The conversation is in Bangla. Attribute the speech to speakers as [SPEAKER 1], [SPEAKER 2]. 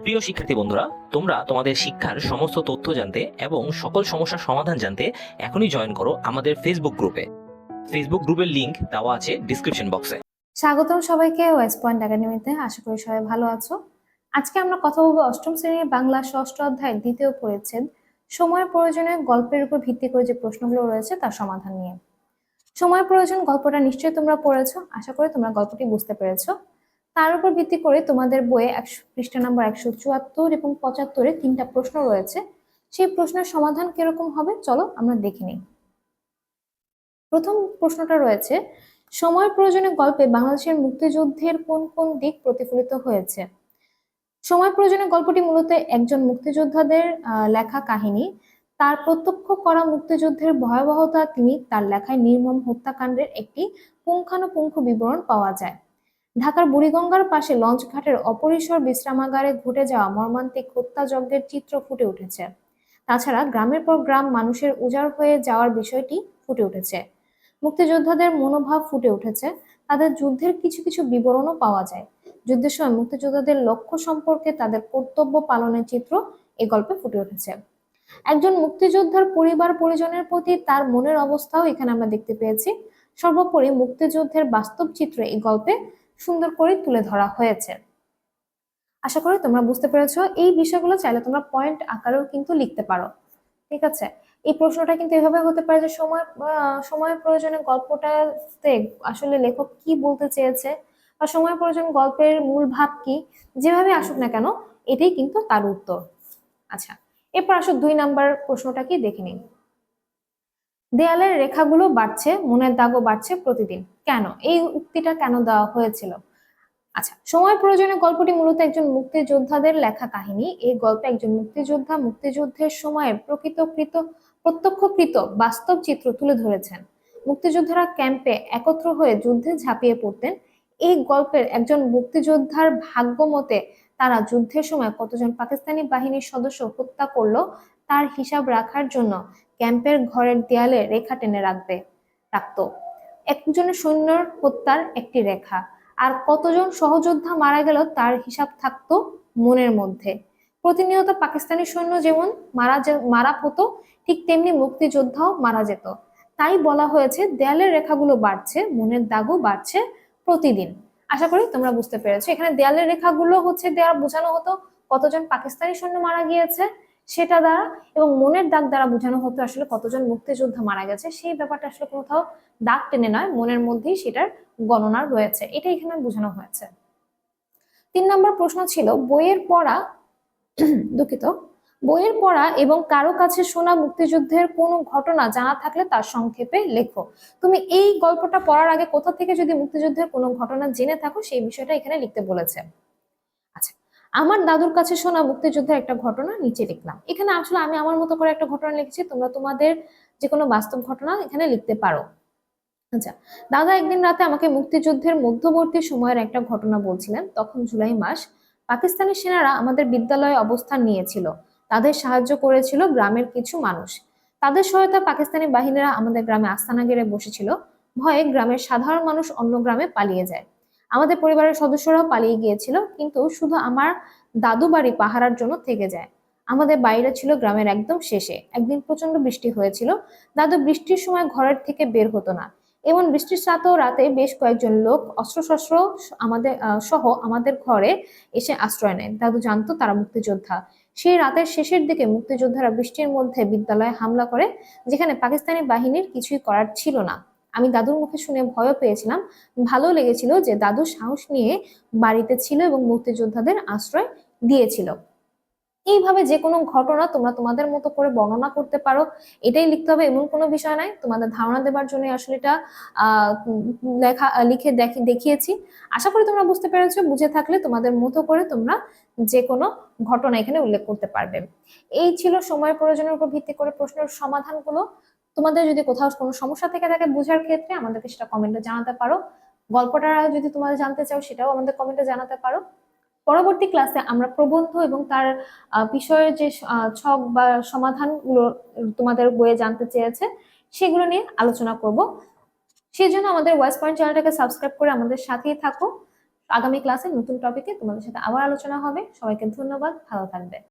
[SPEAKER 1] প্রিয় শিক্ষার্থী বন্ধুরা, তোমরা তোমাদের শিক্ষার সমস্ত তথ্য জানতে এবং সকল সমস্যার সমাধান জানতে এখনই জয়েন করো আমাদের ফেসবুক গ্রুপে ফেসবুক গ্রুপের লিংক দেওয়া আছে ডিসক্রিপশন বক্সে
[SPEAKER 2] স্বাগতম সবাইকে ওয়েস্ট পয়েন্ট একাডেমিতে আশা করি সবাই ভালো আছো। আজকে আমরা কথা বলব অষ্টম শ্রেণির বাংলা ষষ্ঠ অধ্যায়ের দ্বিতীয় পরিচ্ছেদ সময়ের প্রয়োজনে গল্পের উপর ভিত্তি করে যে প্রশ্নগুলো রয়েছে তার সমাধান নিয়ে। সময়ের প্রয়োজন গল্পটা নিশ্চয়ই তোমরা পড়েছো, আশা করি তোমরা গল্পটি বুঝতে পেরেছ। তার উপর ভিত্তি করে তোমাদের বইয়ে একশো, পৃষ্ঠা নম্বর একশো চুয়াত্তর এবং পঁচাত্তরে তিনটা প্রশ্ন রয়েছে। সেই প্রশ্নের সমাধান কীরকম হবে? চলো আমরা দেখে নিই। প্রথম প্রশ্নটা রয়েছে সময় প্রয়োজনে গল্পে বাংলাদেশের মুক্তিযুদ্ধের কোন কোন দিক প্রতিফলিত হয়েছে? সময় প্রয়োজনে গল্পটি মূলত একজন মুক্তিযোদ্ধাদের লেখা কাহিনী। তার প্রত্যক্ষ করা মুক্তিযুদ্ধের ভয়াবহতা তিনি তার লেখায় নির্মম হত্যাকাণ্ডের একটি পুঙ্খানুপুঙ্খ বিবরণ পাওয়া যায়। ঢাকার বুড়িগঙ্গার পাশে লঞ্চ ঘাটের অপরিসর বিশ্রামাগারে ঘটে যাওয়া মর্মান্তিক হত্যাযজ্ঞের চিত্র ফুটে উঠেছে। তাছাড়া গ্রামের পর গ্রাম মানুষের উজাড় হয়ে যাওয়ার বিষয়টি ফুটে উঠেছে। মুক্তিযোদ্ধাদের মনোভাব ফুটে উঠেছে। তাদের যুদ্ধের কিছু কিছু বিবরণও পাওয়া যায়। যুদ্ধের সময় মুক্তিযোদ্ধাদের লক্ষ্য সম্পর্কে তাদের কর্তব্য পালনের চিত্র এই গল্পে ফুটে উঠেছে। একজন মুক্তিযোদ্ধার পরিবার পরিজনের প্রতি তার মনের অবস্থাও এখানে আমরা দেখতে পেয়েছি। সর্বোপরি মুক্তিযুদ্ধের বাস্তব চিত্র এই গল্পে সুন্দর করে তুলে ধরা হয়েছে। আশা করি তোমরা বুঝতে পেরেছ, এই বিষয়গুলো চাইলে তোমরা পয়েন্ট আকারেও কিন্তু লিখতে পারো। ঠিক আছে? এই প্রশ্নটা কিন্তু এভাবে হতে পারে যে সময় সময়ের প্রয়োজনে গল্পটাতে আসলে লেখক কি বলতে চেয়েছে বা সময় প্রয়োজন গল্পের মূল ভাব কি, যেভাবে আসুক না কেন, এটাই কিন্তু তার উত্তর। আচ্ছা এরপর আসো দুই নাম্বার প্রশ্নটা কি দেখে নিন দেয়ালের রেখাগুলো বাড়ছে, মনের দাগও বাড়ছে প্রতিদিন। কেন? এই উক্তিটা কেন দেওয়া হয়েছিল? আচ্ছা সময় প্রয়োজনে গল্পটি মূলত একজন মুক্তিযোদ্ধাদের লেখা কাহিনী। এই গল্পে একজন মুক্তিযোদ্ধা মুক্তিযুদ্ধের সময়ে প্রকৃতকৃত, প্রত্যক্ষকৃত বাস্তব চিত্র তুলে ধরেছেন। মুক্তিযোদ্ধারা ক্যাম্পে একত্র হয়ে যুদ্ধে ঝাঁপিয়ে পড়তেন। এই গল্পের একজন মুক্তিযোদ্ধার ভাগ্য মতে তারা যুদ্ধের সময় কতজন পাকিস্তানি বাহিনীর সদস্য হত্যা করল, তার হিসাব রাখার জন্য ক্যাম্পের ঘরের দেয়ালে রেখা টেনে রাখবে, রাখতো। একজনের সৈন্যর হত্যার একটি রেখা। আর কতজন সহযোদ্ধা মারা গেল তার হিসাব থাকতো মনের মধ্যে। প্রতিনিয়ত পাকিস্তানি সৈন্য যেমন মারা মারা হতো ঠিক তেমনি মুক্তিযোদ্ধাও মারা যেত। তাই বলা হয়েছে, দেয়ালের রেখাগুলো বাড়ছে, মনের দাগও বাড়ছে প্রতিদিন। আশা করি তোমরা বুঝতে পেরেছ। এখানে দেয়ালের রেখাগুলো হচ্ছে দেওয়া বোঝানো হতো কতজন পাকিস্তানি সৈন্য মারা গিয়েছে সেটা দ্বারা এবং মনের দাগ দ্বারা বোঝানো হতো আসলে কতজন মুক্তিযোদ্ধা মারা গেছে, সেই ব্যাপারটা আসলে কোথাও দাগ টেনে নয়, মনের মধ্যেই সেটার গণনা রয়েছে। এটা এখানে বোঝানো হয়েছে। তিন নম্বর প্রশ্ন ছিল, বইয়ের পড়া দুঃখিত, বইয়ের পড়া এবং কারও কাছে শোনা মুক্তিযুদ্ধের কোনো ঘটনা জানা থাকলে তার সংক্ষেপে লেখো। তুমি এই গল্পটা পড়ার আগে কোথা থেকে যদি মুক্তিযুদ্ধের কোনো ঘটনা জেনে থাকো, সেই বিষয়টা এখানে লিখতে বলেছে। আমার দাদুর কাছে শোনা মুক্তিযুদ্ধের একটা ঘটনা নিচে লিখলাম। এখানে আসলে আমি আমার মতো করে একটা ঘটনা লিখেছি, তোমরা তোমাদের যে কোনো বাস্তব ঘটনা এখানে লিখতে পারো। আচ্ছা দাদা একদিন রাতে আমাকে মুক্তিযুদ্ধের মধ্যবর্তী সময়ের একটা ঘটনা বলছিলেন। তখন জুলাই মাস পাকিস্তানি সেনারা আমাদের বিদ্যালয়ে অবস্থান নিয়েছিল। তাদের সাহায্য করেছিল গ্রামের কিছু মানুষ। তাদের সহায়তা পাকিস্তানি বাহিনীরা আমাদের গ্রামে আস্তানা গেড়ে বসেছিল। ভয়ে গ্রামের সাধারণ মানুষ অন্য গ্রামে পালিয়ে যায়। আমাদের পরিবারের সদস্যরাও পালিয়ে গিয়েছিল, কিন্তু শুধু আমার দাদু বাড়ি পাহারার জন্য থেকে যায়। আমাদের বাইরে ছিল গ্রামের একদম শেষে। একদিন প্রচণ্ড বৃষ্টি হয়েছিল। দাদু বৃষ্টির সময় ঘরের থেকে বের হতো না। এমন বৃষ্টির সাথেও রাতে বেশ কয়েকজন লোক অস্ত্রশস্ত্র আমাদের সহ আমাদের ঘরে এসে আশ্রয় নেয়। দাদু জানতো তারা মুক্তিযোদ্ধা। সেই রাতের শেষের দিকে মুক্তিযোদ্ধারা বৃষ্টির মধ্যে বিদ্যালয়ে হামলা করে, যেখানে পাকিস্তানি বাহিনীর কিছুই করার ছিল না। আমি দাদুর মুখে শুনে ভয়ও পেয়েছিলাম। ভালো লেগেছিল যে দাদু সাহস নিয়ে বাড়িতে ছিল এবং মুক্তিযোদ্ধাদের আশ্রয় দিয়েছিল। এইভাবে যে কোনো ঘটনা তোমরা তোমাদের মতো করে বর্ণনা করতে পারো, এটাই লিখতে হবে, এমন কোনো বিষয় নাই। তোমাদের ধারণা দেবার জন্য আসলে এটা লেখা, লিখে দেখি, দেখিয়েছি। আশা করি তোমরা বুঝতে পেরেছ, বুঝে থাকলে তোমাদের মতো করে তোমরা যে কোনো ঘটনা এখানে উল্লেখ করতে পারবে। এই ছিল সময়ের প্রয়োজনের উপর ভিত্তি করে প্রশ্নের সমাধানগুলো। তোমাদের যদি কোথাও কোনো সমস্যা থেকে থাকে বোঝার ক্ষেত্রে আমাদেরকে সেটা কমেন্টে জানাতে পারো। গল্পটা যদি তোমাদের জানতে চাও সেটাও আমাদের কমেন্টে জানাতে পারো। পরবর্তী ক্লাসে আমরা প্রবন্ধ এবং তার বিষয়ের যে ছক বা সমাধানগুলো তোমাদের বইয়ে জানতে চেয়েছে, সেগুলো নিয়ে আলোচনা করব। সেই জন্য আমাদের ওয়েস্ট পয়েন্ট চ্যানেলটাকে সাবস্ক্রাইব করে আমাদের সাথেই থাকো। আগামী ক্লাসে নতুন টপিকে তোমাদের সাথে আবার আলোচনা হবে। সবাইকে ধন্যবাদ। ভালো থাকবে।